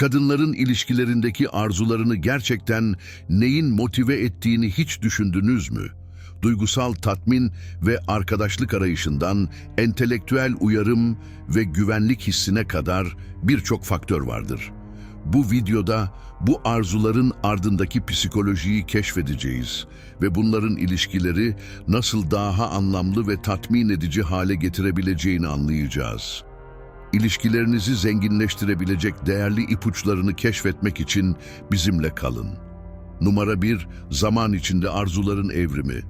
Kadınların ilişkilerindeki arzularını gerçekten neyin motive ettiğini hiç düşündünüz mü? Duygusal tatmin ve arkadaşlık arayışından entelektüel uyarım ve güvenlik hissine kadar birçok faktör vardır. Bu videoda bu arzuların ardındaki psikolojiyi keşfedeceğiz ve bunların ilişkileri nasıl daha anlamlı ve tatmin edici hale getirebileceğini anlayacağız. İlişkilerinizi zenginleştirebilecek değerli ipuçlarını keşfetmek için bizimle kalın. Numara 1, zaman içinde arzuların evrimi.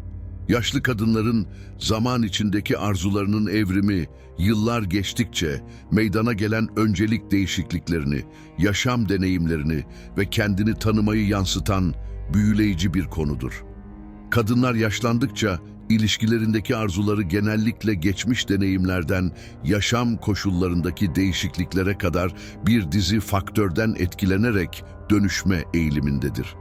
Yaşlı kadınların zaman içindeki arzularının evrimi, yıllar geçtikçe meydana gelen öncelik değişikliklerini, yaşam deneyimlerini ve kendini tanımayı yansıtan büyüleyici bir konudur. Kadınlar yaşlandıkça ilişkilerindeki arzuları genellikle geçmiş deneyimlerden yaşam koşullarındaki değişikliklere kadar bir dizi faktörden etkilenerek dönüşme eğilimindedir.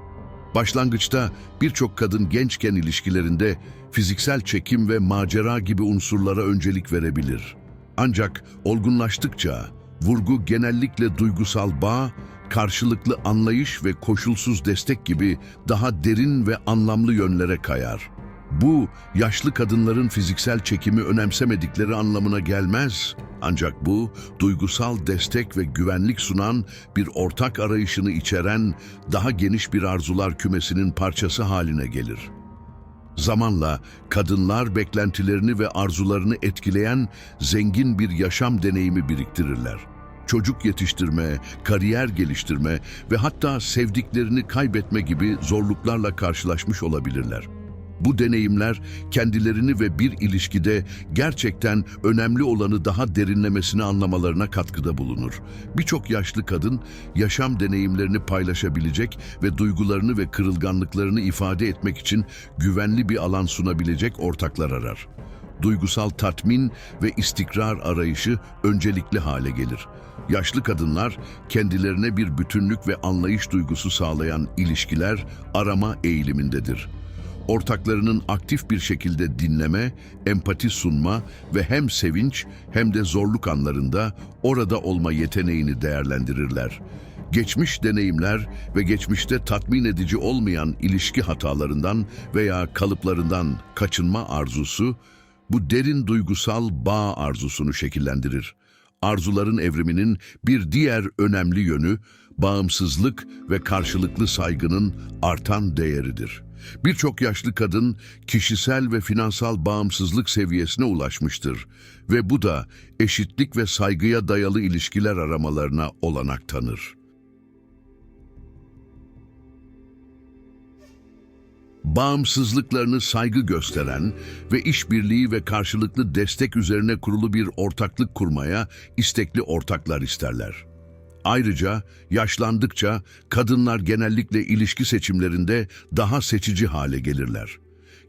Başlangıçta birçok kadın gençken ilişkilerinde fiziksel çekim ve macera gibi unsurlara öncelik verebilir. Ancak olgunlaştıkça vurgu genellikle duygusal bağ, karşılıklı anlayış ve koşulsuz destek gibi daha derin ve anlamlı yönlere kayar. Bu, yaşlı kadınların fiziksel çekimi önemsemedikleri anlamına gelmez. Ancak bu, duygusal destek ve güvenlik sunan bir ortak arayışını içeren daha geniş bir arzular kümesinin parçası haline gelir. Zamanla kadınlar beklentilerini ve arzularını etkileyen zengin bir yaşam deneyimi biriktirirler. Çocuk yetiştirme, kariyer geliştirme ve hatta sevdiklerini kaybetme gibi zorluklarla karşılaşmış olabilirler. Bu deneyimler kendilerini ve bir ilişkide gerçekten önemli olanı daha derinlemesine anlamalarına katkıda bulunur. Birçok yaşlı kadın yaşam deneyimlerini paylaşabilecek ve duygularını ve kırılganlıklarını ifade etmek için güvenli bir alan sunabilecek ortaklar arar. Duygusal tatmin ve istikrar arayışı öncelikli hale gelir. Yaşlı kadınlar kendilerine bir bütünlük ve anlayış duygusu sağlayan ilişkiler arama eğilimindedir ortaklarının aktif bir şekilde dinleme, empati sunma ve hem sevinç hem de zorluk anlarında orada olma yeteneğini değerlendirirler. Geçmiş deneyimler ve geçmişte tatmin edici olmayan ilişki hatalarından veya kalıplarından kaçınma arzusu, bu derin duygusal bağ arzusunu şekillendirir. Arzuların evriminin bir diğer önemli yönü, bağımsızlık ve karşılıklı saygının artan değeridir. Birçok yaşlı kadın kişisel ve finansal bağımsızlık seviyesine ulaşmıştır ve bu da eşitlik ve saygıya dayalı ilişkiler aramalarına olanak tanır. Bağımsızlıklarını saygı gösteren ve işbirliği ve karşılıklı destek üzerine kurulu bir ortaklık kurmaya istekli ortaklar isterler. Ayrıca yaşlandıkça kadınlar genellikle ilişki seçimlerinde daha seçici hale gelirler.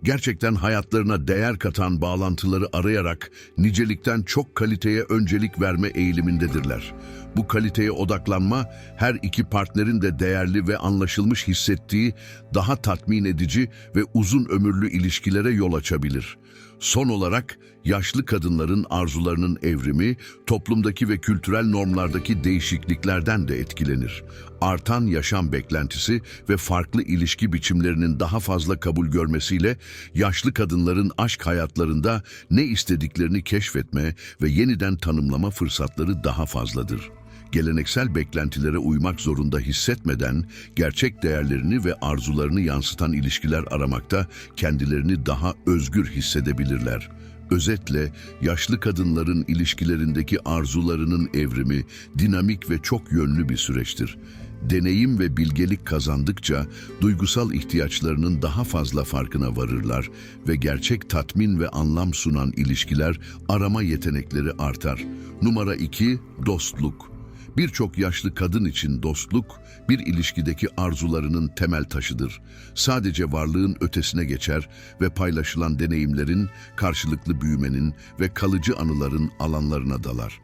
Gerçekten hayatlarına değer katan bağlantıları arayarak nicelikten çok kaliteye öncelik verme eğilimindedirler. Bu kaliteye odaklanma her iki partnerin de değerli ve anlaşılmış hissettiği daha tatmin edici ve uzun ömürlü ilişkilere yol açabilir. Son olarak yaşlı kadınların arzularının evrimi toplumdaki ve kültürel normlardaki değişikliklerden de etkilenir. Artan yaşam beklentisi ve farklı ilişki biçimlerinin daha fazla kabul görmesiyle yaşlı kadınların aşk hayatlarında ne istediklerini keşfetme ve yeniden tanımlama fırsatları daha fazladır geleneksel beklentilere uymak zorunda hissetmeden gerçek değerlerini ve arzularını yansıtan ilişkiler aramakta kendilerini daha özgür hissedebilirler. Özetle yaşlı kadınların ilişkilerindeki arzularının evrimi dinamik ve çok yönlü bir süreçtir. Deneyim ve bilgelik kazandıkça duygusal ihtiyaçlarının daha fazla farkına varırlar ve gerçek tatmin ve anlam sunan ilişkiler arama yetenekleri artar. Numara 2 dostluk. Birçok yaşlı kadın için dostluk, bir ilişkideki arzularının temel taşıdır. Sadece varlığın ötesine geçer ve paylaşılan deneyimlerin, karşılıklı büyümenin ve kalıcı anıların alanlarına dalar.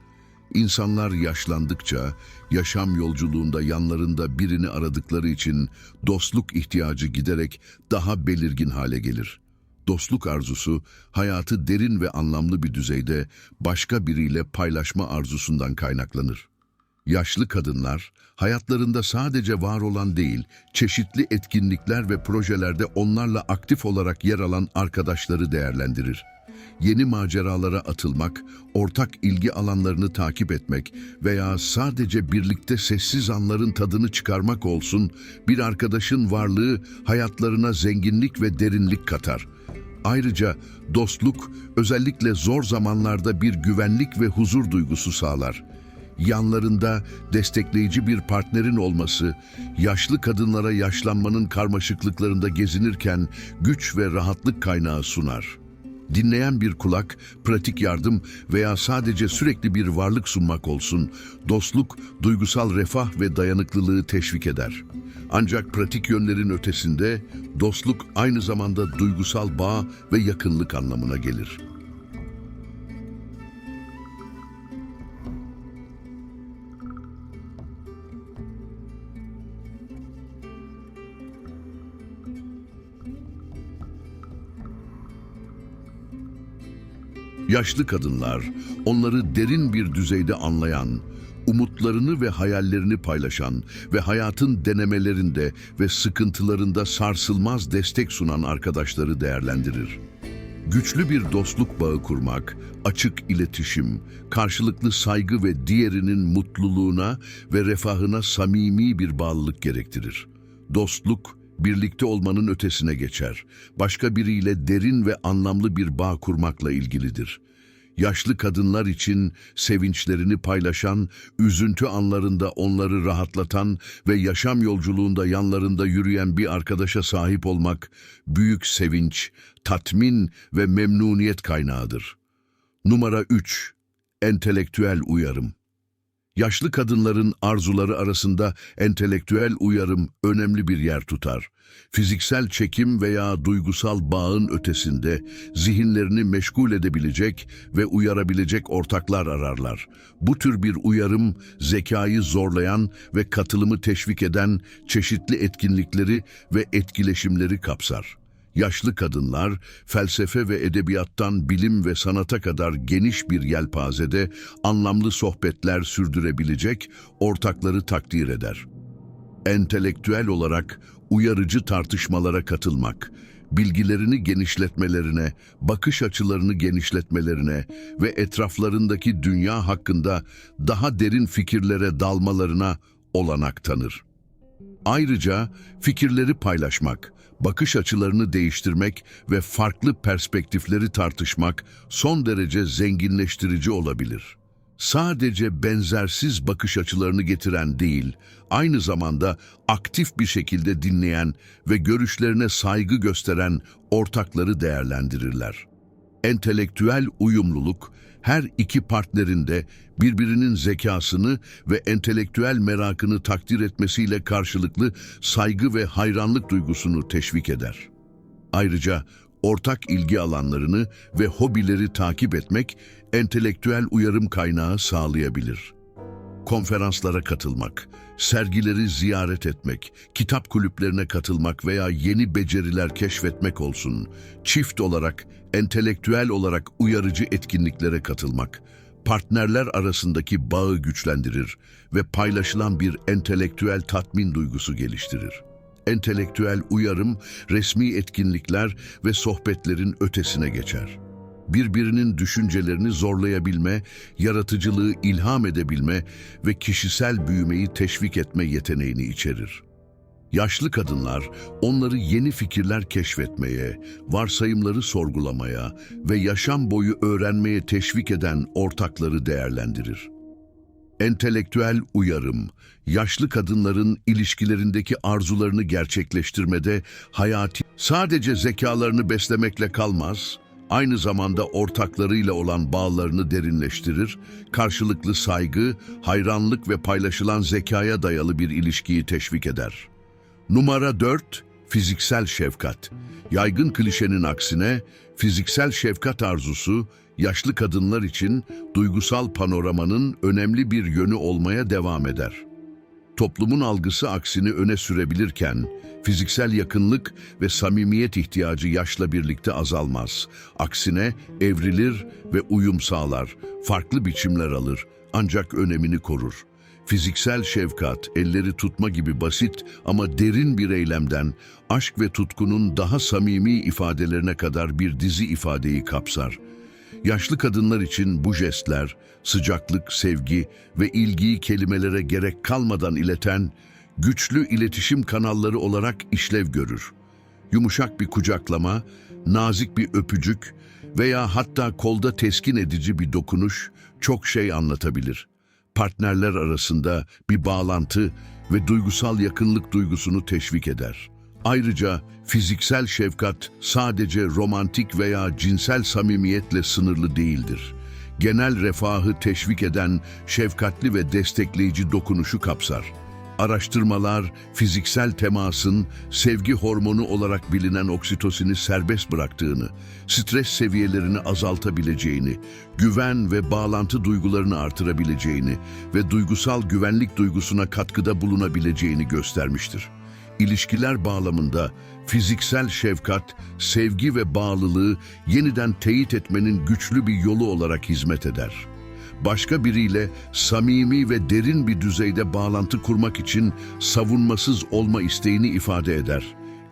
İnsanlar yaşlandıkça, yaşam yolculuğunda yanlarında birini aradıkları için dostluk ihtiyacı giderek daha belirgin hale gelir. Dostluk arzusu, hayatı derin ve anlamlı bir düzeyde başka biriyle paylaşma arzusundan kaynaklanır. Yaşlı kadınlar, hayatlarında sadece var olan değil, çeşitli etkinlikler ve projelerde onlarla aktif olarak yer alan arkadaşları değerlendirir. Yeni maceralara atılmak, ortak ilgi alanlarını takip etmek veya sadece birlikte sessiz anların tadını çıkarmak olsun, bir arkadaşın varlığı hayatlarına zenginlik ve derinlik katar. Ayrıca dostluk özellikle zor zamanlarda bir güvenlik ve huzur duygusu sağlar. Yanlarında destekleyici bir partnerin olması, yaşlı kadınlara yaşlanmanın karmaşıklıklarında gezinirken güç ve rahatlık kaynağı sunar. Dinleyen bir kulak, pratik yardım veya sadece sürekli bir varlık sunmak olsun, dostluk, duygusal refah ve dayanıklılığı teşvik eder. Ancak pratik yönlerin ötesinde, dostluk aynı zamanda duygusal bağ ve yakınlık anlamına gelir. Yaşlı kadınlar, onları derin bir düzeyde anlayan, umutlarını ve hayallerini paylaşan ve hayatın denemelerinde ve sıkıntılarında sarsılmaz destek sunan arkadaşları değerlendirir. Güçlü bir dostluk bağı kurmak, açık iletişim, karşılıklı saygı ve diğerinin mutluluğuna ve refahına samimi bir bağlılık gerektirir. Dostluk, birlikte olmanın ötesine geçer. Başka biriyle derin ve anlamlı bir bağ kurmakla ilgilidir. Yaşlı kadınlar için sevinçlerini paylaşan, üzüntü anlarında onları rahatlatan ve yaşam yolculuğunda yanlarında yürüyen bir arkadaşa sahip olmak büyük sevinç, tatmin ve memnuniyet kaynağıdır. Numara 3. Entelektüel uyarım. Yaşlı kadınların arzuları arasında entelektüel uyarım önemli bir yer tutar. Fiziksel çekim veya duygusal bağın ötesinde zihinlerini meşgul edebilecek ve uyarabilecek ortaklar ararlar. Bu tür bir uyarım zekayı zorlayan ve katılımı teşvik eden çeşitli etkinlikleri ve etkileşimleri kapsar. Yaşlı kadınlar, felsefe ve edebiyattan bilim ve sanata kadar geniş bir yelpazede anlamlı sohbetler sürdürebilecek ortakları takdir eder. Entelektüel olarak uyarıcı tartışmalara katılmak, bilgilerini genişletmelerine, bakış açılarını genişletmelerine ve etraflarındaki dünya hakkında daha derin fikirlere dalmalarına olanak tanır. Ayrıca fikirleri paylaşmak, bakış açılarını değiştirmek ve farklı perspektifleri tartışmak son derece zenginleştirici olabilir. Sadece benzersiz bakış açılarını getiren değil, aynı zamanda aktif bir şekilde dinleyen ve görüşlerine saygı gösteren ortakları değerlendirirler. Entelektüel uyumluluk, her iki partnerin de birbirinin zekasını ve entelektüel merakını takdir etmesiyle karşılıklı saygı ve hayranlık duygusunu teşvik eder. Ayrıca ortak ilgi alanlarını ve hobileri takip etmek entelektüel uyarım kaynağı sağlayabilir. Konferanslara katılmak, sergileri ziyaret etmek, kitap kulüplerine katılmak veya yeni beceriler keşfetmek olsun, çift olarak, entelektüel olarak uyarıcı etkinliklere katılmak, partnerler arasındaki bağı güçlendirir ve paylaşılan bir entelektüel tatmin duygusu geliştirir. Entelektüel uyarım, resmi etkinlikler ve sohbetlerin ötesine geçer birbirinin düşüncelerini zorlayabilme, yaratıcılığı ilham edebilme ve kişisel büyümeyi teşvik etme yeteneğini içerir. Yaşlı kadınlar onları yeni fikirler keşfetmeye, varsayımları sorgulamaya ve yaşam boyu öğrenmeye teşvik eden ortakları değerlendirir. Entelektüel uyarım, yaşlı kadınların ilişkilerindeki arzularını gerçekleştirmede hayati sadece zekalarını beslemekle kalmaz, aynı zamanda ortaklarıyla olan bağlarını derinleştirir, karşılıklı saygı, hayranlık ve paylaşılan zekaya dayalı bir ilişkiyi teşvik eder. Numara 4. Fiziksel şefkat. Yaygın klişenin aksine fiziksel şefkat arzusu yaşlı kadınlar için duygusal panoramanın önemli bir yönü olmaya devam eder. Toplumun algısı aksini öne sürebilirken, fiziksel yakınlık ve samimiyet ihtiyacı yaşla birlikte azalmaz. Aksine evrilir ve uyum sağlar, farklı biçimler alır ancak önemini korur. Fiziksel şefkat, elleri tutma gibi basit ama derin bir eylemden aşk ve tutkunun daha samimi ifadelerine kadar bir dizi ifadeyi kapsar. Yaşlı kadınlar için bu jestler, sıcaklık, sevgi ve ilgiyi kelimelere gerek kalmadan ileten, güçlü iletişim kanalları olarak işlev görür. Yumuşak bir kucaklama, nazik bir öpücük veya hatta kolda teskin edici bir dokunuş çok şey anlatabilir. Partnerler arasında bir bağlantı ve duygusal yakınlık duygusunu teşvik eder. Ayrıca fiziksel şefkat sadece romantik veya cinsel samimiyetle sınırlı değildir. Genel refahı teşvik eden şefkatli ve destekleyici dokunuşu kapsar. Araştırmalar, fiziksel temasın sevgi hormonu olarak bilinen oksitosini serbest bıraktığını, stres seviyelerini azaltabileceğini, güven ve bağlantı duygularını artırabileceğini ve duygusal güvenlik duygusuna katkıda bulunabileceğini göstermiştir. İlişkiler bağlamında fiziksel şefkat, sevgi ve bağlılığı yeniden teyit etmenin güçlü bir yolu olarak hizmet eder başka biriyle samimi ve derin bir düzeyde bağlantı kurmak için savunmasız olma isteğini ifade eder.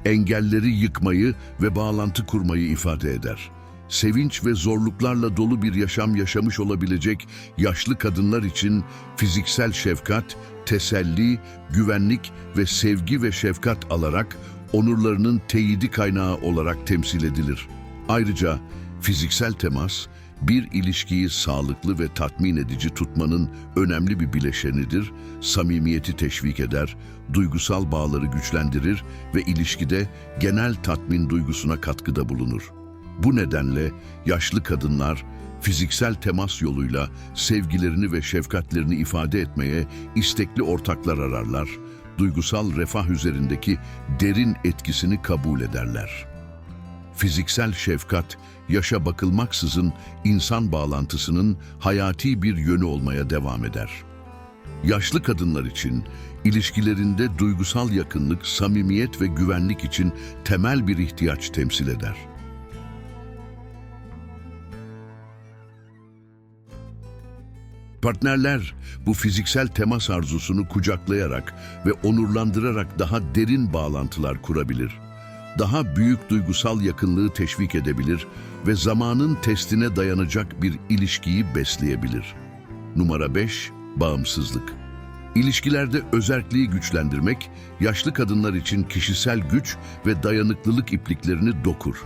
Engelleri yıkmayı ve bağlantı kurmayı ifade eder. Sevinç ve zorluklarla dolu bir yaşam yaşamış olabilecek yaşlı kadınlar için fiziksel şefkat, teselli, güvenlik ve sevgi ve şefkat alarak onurlarının teyidi kaynağı olarak temsil edilir. Ayrıca fiziksel temas, bir ilişkiyi sağlıklı ve tatmin edici tutmanın önemli bir bileşenidir, samimiyeti teşvik eder, duygusal bağları güçlendirir ve ilişkide genel tatmin duygusuna katkıda bulunur. Bu nedenle yaşlı kadınlar fiziksel temas yoluyla sevgilerini ve şefkatlerini ifade etmeye istekli ortaklar ararlar, duygusal refah üzerindeki derin etkisini kabul ederler. Fiziksel şefkat, yaşa bakılmaksızın insan bağlantısının hayati bir yönü olmaya devam eder. Yaşlı kadınlar için ilişkilerinde duygusal yakınlık, samimiyet ve güvenlik için temel bir ihtiyaç temsil eder. Partnerler bu fiziksel temas arzusunu kucaklayarak ve onurlandırarak daha derin bağlantılar kurabilir daha büyük duygusal yakınlığı teşvik edebilir ve zamanın testine dayanacak bir ilişkiyi besleyebilir. Numara 5. Bağımsızlık. İlişkilerde özerkliği güçlendirmek, yaşlı kadınlar için kişisel güç ve dayanıklılık ipliklerini dokur.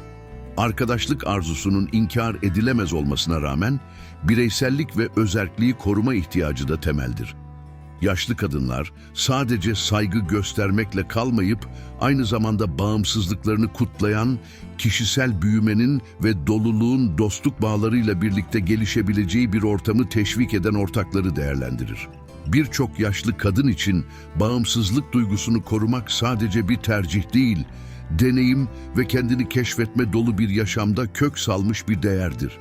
Arkadaşlık arzusunun inkar edilemez olmasına rağmen, bireysellik ve özerkliği koruma ihtiyacı da temeldir. Yaşlı kadınlar sadece saygı göstermekle kalmayıp aynı zamanda bağımsızlıklarını kutlayan, kişisel büyümenin ve doluluğun dostluk bağlarıyla birlikte gelişebileceği bir ortamı teşvik eden ortakları değerlendirir. Birçok yaşlı kadın için bağımsızlık duygusunu korumak sadece bir tercih değil, deneyim ve kendini keşfetme dolu bir yaşamda kök salmış bir değerdir.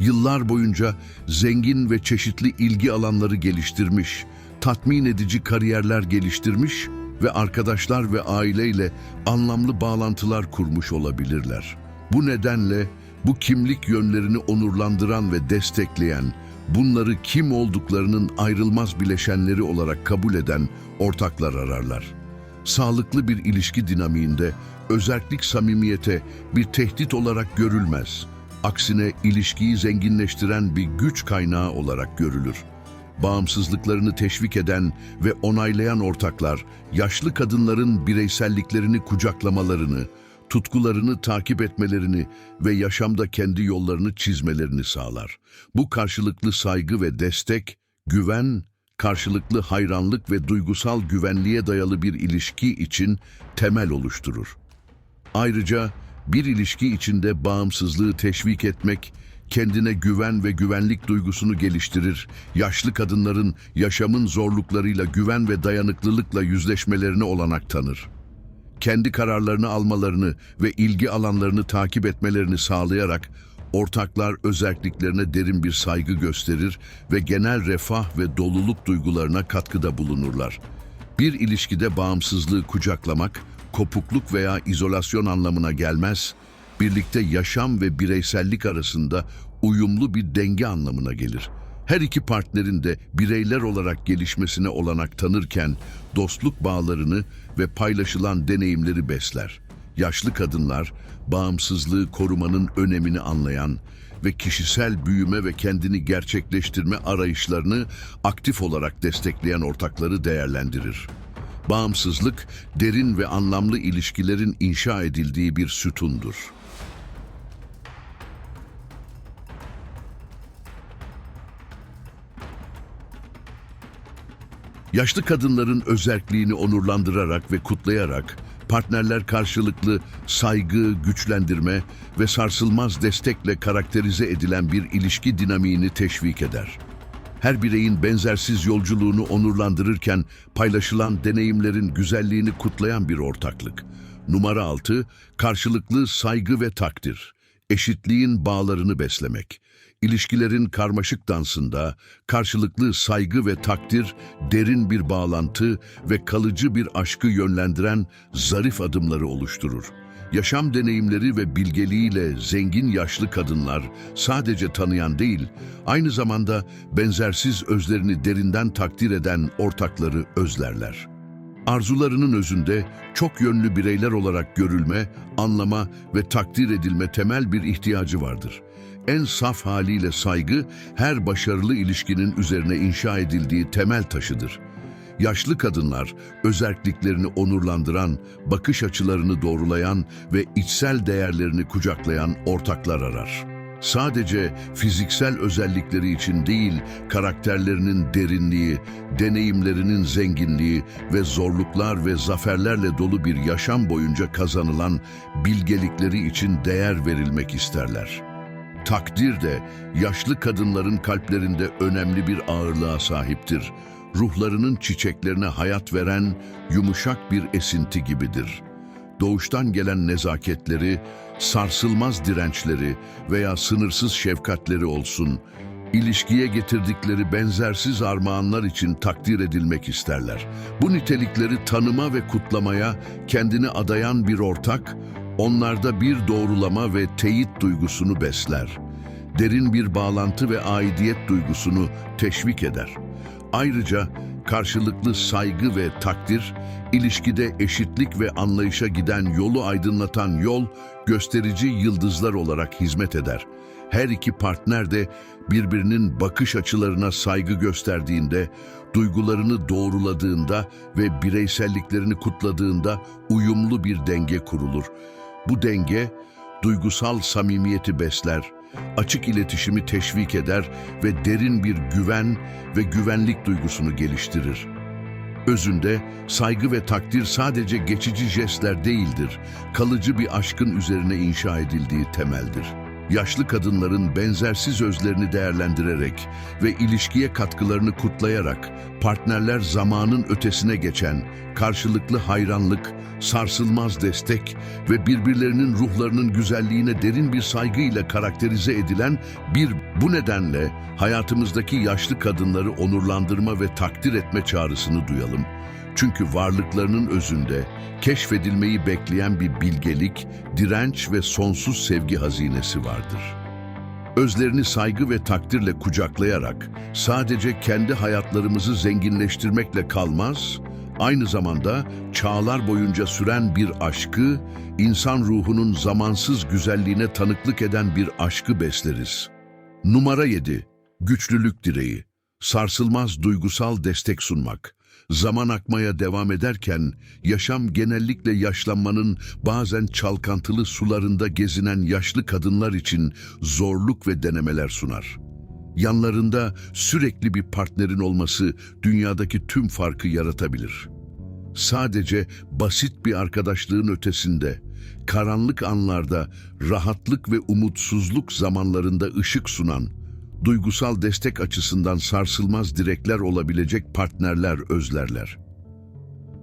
Yıllar boyunca zengin ve çeşitli ilgi alanları geliştirmiş, tatmin edici kariyerler geliştirmiş ve arkadaşlar ve aileyle anlamlı bağlantılar kurmuş olabilirler. Bu nedenle bu kimlik yönlerini onurlandıran ve destekleyen, bunları kim olduklarının ayrılmaz bileşenleri olarak kabul eden ortaklar ararlar. Sağlıklı bir ilişki dinamiğinde özerklik samimiyete bir tehdit olarak görülmez. Aksine ilişkiyi zenginleştiren bir güç kaynağı olarak görülür bağımsızlıklarını teşvik eden ve onaylayan ortaklar, yaşlı kadınların bireyselliklerini kucaklamalarını, tutkularını takip etmelerini ve yaşamda kendi yollarını çizmelerini sağlar. Bu karşılıklı saygı ve destek, güven, karşılıklı hayranlık ve duygusal güvenliğe dayalı bir ilişki için temel oluşturur. Ayrıca bir ilişki içinde bağımsızlığı teşvik etmek, kendine güven ve güvenlik duygusunu geliştirir, yaşlı kadınların yaşamın zorluklarıyla güven ve dayanıklılıkla yüzleşmelerine olanak tanır. Kendi kararlarını almalarını ve ilgi alanlarını takip etmelerini sağlayarak ortaklar özelliklerine derin bir saygı gösterir ve genel refah ve doluluk duygularına katkıda bulunurlar. Bir ilişkide bağımsızlığı kucaklamak, kopukluk veya izolasyon anlamına gelmez, birlikte yaşam ve bireysellik arasında uyumlu bir denge anlamına gelir. Her iki partnerin de bireyler olarak gelişmesine olanak tanırken dostluk bağlarını ve paylaşılan deneyimleri besler. Yaşlı kadınlar bağımsızlığı korumanın önemini anlayan ve kişisel büyüme ve kendini gerçekleştirme arayışlarını aktif olarak destekleyen ortakları değerlendirir. Bağımsızlık, derin ve anlamlı ilişkilerin inşa edildiği bir sütundur. Yaşlı kadınların özerkliğini onurlandırarak ve kutlayarak partnerler karşılıklı saygı, güçlendirme ve sarsılmaz destekle karakterize edilen bir ilişki dinamiğini teşvik eder. Her bireyin benzersiz yolculuğunu onurlandırırken paylaşılan deneyimlerin güzelliğini kutlayan bir ortaklık. Numara 6, karşılıklı saygı ve takdir. Eşitliğin bağlarını beslemek. İlişkilerin karmaşık dansında karşılıklı saygı ve takdir derin bir bağlantı ve kalıcı bir aşkı yönlendiren zarif adımları oluşturur. Yaşam deneyimleri ve bilgeliğiyle zengin yaşlı kadınlar sadece tanıyan değil, aynı zamanda benzersiz özlerini derinden takdir eden ortakları özlerler. Arzularının özünde çok yönlü bireyler olarak görülme, anlama ve takdir edilme temel bir ihtiyacı vardır. En saf haliyle saygı, her başarılı ilişkinin üzerine inşa edildiği temel taşıdır. Yaşlı kadınlar, özerkliklerini onurlandıran, bakış açılarını doğrulayan ve içsel değerlerini kucaklayan ortaklar arar. Sadece fiziksel özellikleri için değil, karakterlerinin derinliği, deneyimlerinin zenginliği ve zorluklar ve zaferlerle dolu bir yaşam boyunca kazanılan bilgelikleri için değer verilmek isterler. Takdir de yaşlı kadınların kalplerinde önemli bir ağırlığa sahiptir. Ruhlarının çiçeklerine hayat veren yumuşak bir esinti gibidir. Doğuştan gelen nezaketleri, sarsılmaz dirençleri veya sınırsız şefkatleri olsun, ilişkiye getirdikleri benzersiz armağanlar için takdir edilmek isterler. Bu nitelikleri tanıma ve kutlamaya kendini adayan bir ortak, onlarda bir doğrulama ve teyit duygusunu besler. Derin bir bağlantı ve aidiyet duygusunu teşvik eder. Ayrıca karşılıklı saygı ve takdir, ilişkide eşitlik ve anlayışa giden yolu aydınlatan yol, gösterici yıldızlar olarak hizmet eder. Her iki partner de birbirinin bakış açılarına saygı gösterdiğinde, duygularını doğruladığında ve bireyselliklerini kutladığında uyumlu bir denge kurulur. Bu denge, duygusal samimiyeti besler, açık iletişimi teşvik eder ve derin bir güven ve güvenlik duygusunu geliştirir. Özünde saygı ve takdir sadece geçici jestler değildir, kalıcı bir aşkın üzerine inşa edildiği temeldir. Yaşlı kadınların benzersiz özlerini değerlendirerek ve ilişkiye katkılarını kutlayarak partnerler zamanın ötesine geçen karşılıklı hayranlık, sarsılmaz destek ve birbirlerinin ruhlarının güzelliğine derin bir saygıyla karakterize edilen bir bu nedenle hayatımızdaki yaşlı kadınları onurlandırma ve takdir etme çağrısını duyalım. Çünkü varlıklarının özünde keşfedilmeyi bekleyen bir bilgelik, direnç ve sonsuz sevgi hazinesi vardır. Özlerini saygı ve takdirle kucaklayarak sadece kendi hayatlarımızı zenginleştirmekle kalmaz, aynı zamanda çağlar boyunca süren bir aşkı, insan ruhunun zamansız güzelliğine tanıklık eden bir aşkı besleriz. Numara 7. Güçlülük direği. Sarsılmaz duygusal destek sunmak. Zaman akmaya devam ederken yaşam genellikle yaşlanmanın bazen çalkantılı sularında gezinen yaşlı kadınlar için zorluk ve denemeler sunar. Yanlarında sürekli bir partnerin olması dünyadaki tüm farkı yaratabilir. Sadece basit bir arkadaşlığın ötesinde, karanlık anlarda, rahatlık ve umutsuzluk zamanlarında ışık sunan, duygusal destek açısından sarsılmaz direkler olabilecek partnerler özlerler.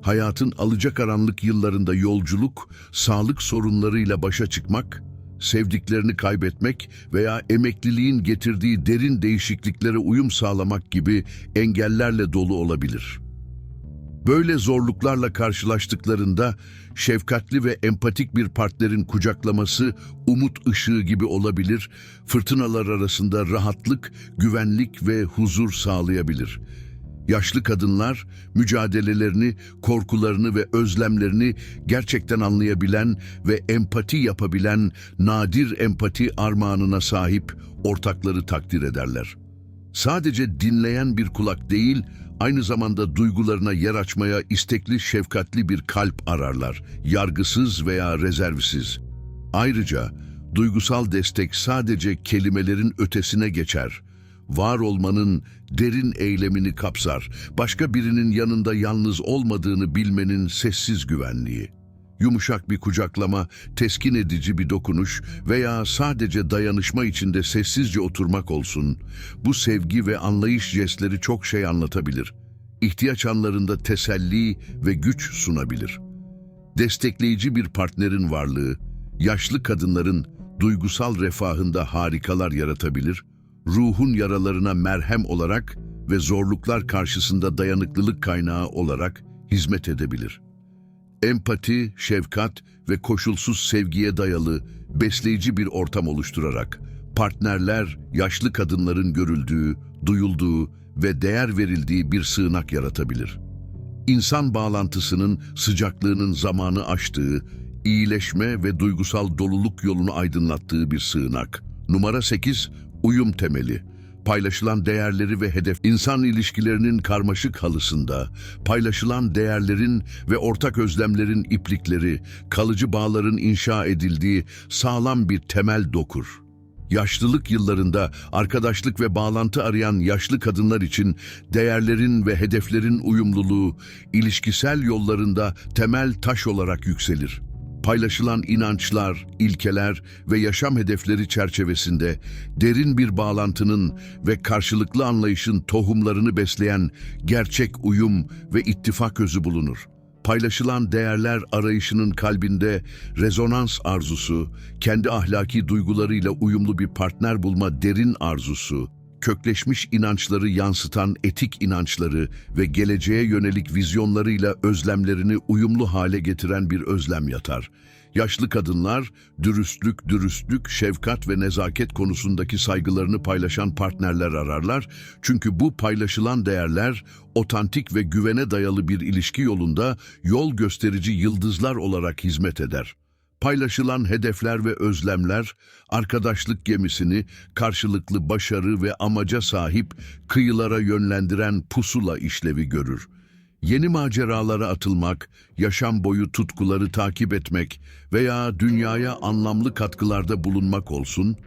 Hayatın alacakaranlık yıllarında yolculuk, sağlık sorunlarıyla başa çıkmak, sevdiklerini kaybetmek veya emekliliğin getirdiği derin değişikliklere uyum sağlamak gibi engellerle dolu olabilir. Böyle zorluklarla karşılaştıklarında şefkatli ve empatik bir partnerin kucaklaması umut ışığı gibi olabilir, fırtınalar arasında rahatlık, güvenlik ve huzur sağlayabilir. Yaşlı kadınlar mücadelelerini, korkularını ve özlemlerini gerçekten anlayabilen ve empati yapabilen nadir empati armağanına sahip ortakları takdir ederler. Sadece dinleyen bir kulak değil, aynı zamanda duygularına yer açmaya istekli, şefkatli bir kalp ararlar, yargısız veya rezervsiz. Ayrıca duygusal destek sadece kelimelerin ötesine geçer. Var olmanın derin eylemini kapsar, başka birinin yanında yalnız olmadığını bilmenin sessiz güvenliği. Yumuşak bir kucaklama, teskin edici bir dokunuş veya sadece dayanışma içinde sessizce oturmak olsun. Bu sevgi ve anlayış jestleri çok şey anlatabilir. İhtiyaç anlarında teselli ve güç sunabilir. Destekleyici bir partnerin varlığı, yaşlı kadınların duygusal refahında harikalar yaratabilir, ruhun yaralarına merhem olarak ve zorluklar karşısında dayanıklılık kaynağı olarak hizmet edebilir. Empati, şefkat ve koşulsuz sevgiye dayalı besleyici bir ortam oluşturarak partnerler yaşlı kadınların görüldüğü, duyulduğu ve değer verildiği bir sığınak yaratabilir. İnsan bağlantısının sıcaklığının zamanı aştığı, iyileşme ve duygusal doluluk yolunu aydınlattığı bir sığınak. Numara 8, uyum temeli. Paylaşılan değerleri ve hedef insan ilişkilerinin karmaşık halısında, paylaşılan değerlerin ve ortak özlemlerin iplikleri, kalıcı bağların inşa edildiği sağlam bir temel dokur. Yaşlılık yıllarında arkadaşlık ve bağlantı arayan yaşlı kadınlar için değerlerin ve hedeflerin uyumluluğu ilişkisel yollarında temel taş olarak yükselir. Paylaşılan inançlar, ilkeler ve yaşam hedefleri çerçevesinde derin bir bağlantının ve karşılıklı anlayışın tohumlarını besleyen gerçek uyum ve ittifak özü bulunur. Paylaşılan değerler arayışının kalbinde rezonans arzusu, kendi ahlaki duygularıyla uyumlu bir partner bulma derin arzusu, kökleşmiş inançları yansıtan etik inançları ve geleceğe yönelik vizyonlarıyla özlemlerini uyumlu hale getiren bir özlem yatar. Yaşlı kadınlar, dürüstlük, dürüstlük, şefkat ve nezaket konusundaki saygılarını paylaşan partnerler ararlar. Çünkü bu paylaşılan değerler, otantik ve güvene dayalı bir ilişki yolunda yol gösterici yıldızlar olarak hizmet eder. Paylaşılan hedefler ve özlemler, arkadaşlık gemisini karşılıklı başarı ve amaca sahip kıyılara yönlendiren pusula işlevi görür. Yeni maceralara atılmak, yaşam boyu tutkuları takip etmek veya dünyaya anlamlı katkılarda bulunmak olsun,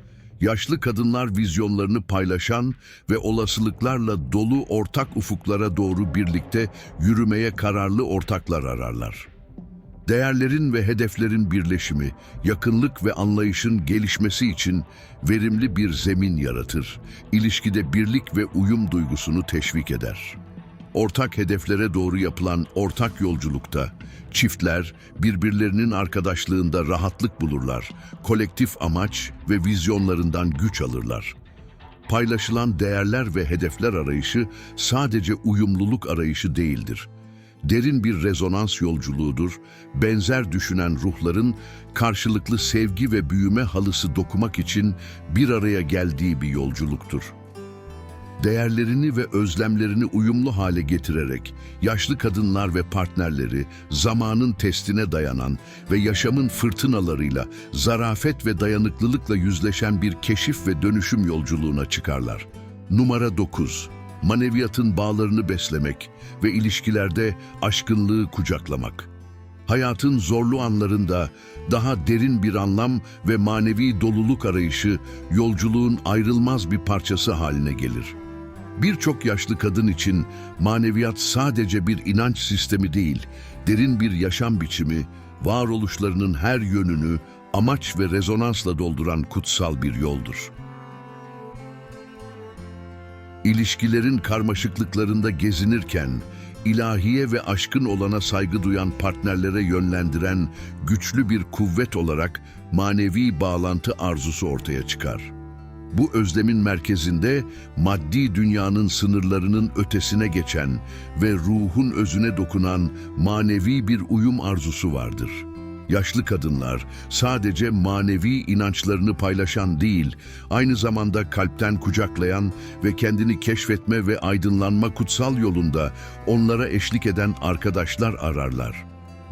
yaşlı kadınlar vizyonlarını paylaşan ve olasılıklarla dolu ortak ufuklara doğru birlikte yürümeye kararlı ortaklar ararlar. Değerlerin ve hedeflerin birleşimi, yakınlık ve anlayışın gelişmesi için verimli bir zemin yaratır. İlişkide birlik ve uyum duygusunu teşvik eder. Ortak hedeflere doğru yapılan ortak yolculukta çiftler birbirlerinin arkadaşlığında rahatlık bulurlar, kolektif amaç ve vizyonlarından güç alırlar. Paylaşılan değerler ve hedefler arayışı sadece uyumluluk arayışı değildir derin bir rezonans yolculuğudur, benzer düşünen ruhların karşılıklı sevgi ve büyüme halısı dokumak için bir araya geldiği bir yolculuktur. Değerlerini ve özlemlerini uyumlu hale getirerek yaşlı kadınlar ve partnerleri zamanın testine dayanan ve yaşamın fırtınalarıyla zarafet ve dayanıklılıkla yüzleşen bir keşif ve dönüşüm yolculuğuna çıkarlar. Numara 9 maneviyatın bağlarını beslemek ve ilişkilerde aşkınlığı kucaklamak. Hayatın zorlu anlarında daha derin bir anlam ve manevi doluluk arayışı yolculuğun ayrılmaz bir parçası haline gelir. Birçok yaşlı kadın için maneviyat sadece bir inanç sistemi değil, derin bir yaşam biçimi, varoluşlarının her yönünü amaç ve rezonansla dolduran kutsal bir yoldur. İlişkilerin karmaşıklıklarında gezinirken, ilahiye ve aşkın olana saygı duyan partnerlere yönlendiren güçlü bir kuvvet olarak manevi bağlantı arzusu ortaya çıkar. Bu özlemin merkezinde maddi dünyanın sınırlarının ötesine geçen ve ruhun özüne dokunan manevi bir uyum arzusu vardır. Yaşlı kadınlar sadece manevi inançlarını paylaşan değil, aynı zamanda kalpten kucaklayan ve kendini keşfetme ve aydınlanma kutsal yolunda onlara eşlik eden arkadaşlar ararlar.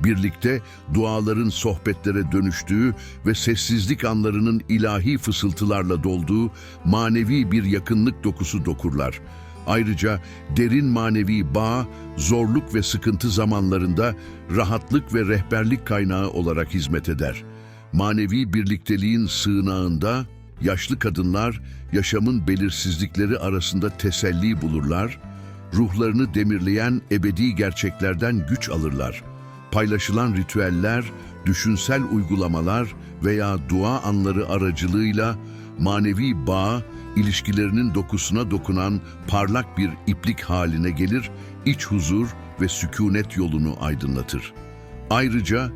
Birlikte duaların sohbetlere dönüştüğü ve sessizlik anlarının ilahi fısıltılarla dolduğu manevi bir yakınlık dokusu dokurlar. Ayrıca derin manevi bağ, zorluk ve sıkıntı zamanlarında rahatlık ve rehberlik kaynağı olarak hizmet eder. Manevi birlikteliğin sığınağında yaşlı kadınlar yaşamın belirsizlikleri arasında teselli bulurlar, ruhlarını demirleyen ebedi gerçeklerden güç alırlar. Paylaşılan ritüeller, düşünsel uygulamalar veya dua anları aracılığıyla manevi bağ, ilişkilerinin dokusuna dokunan parlak bir iplik haline gelir, iç huzur ve sükunet yolunu aydınlatır. Ayrıca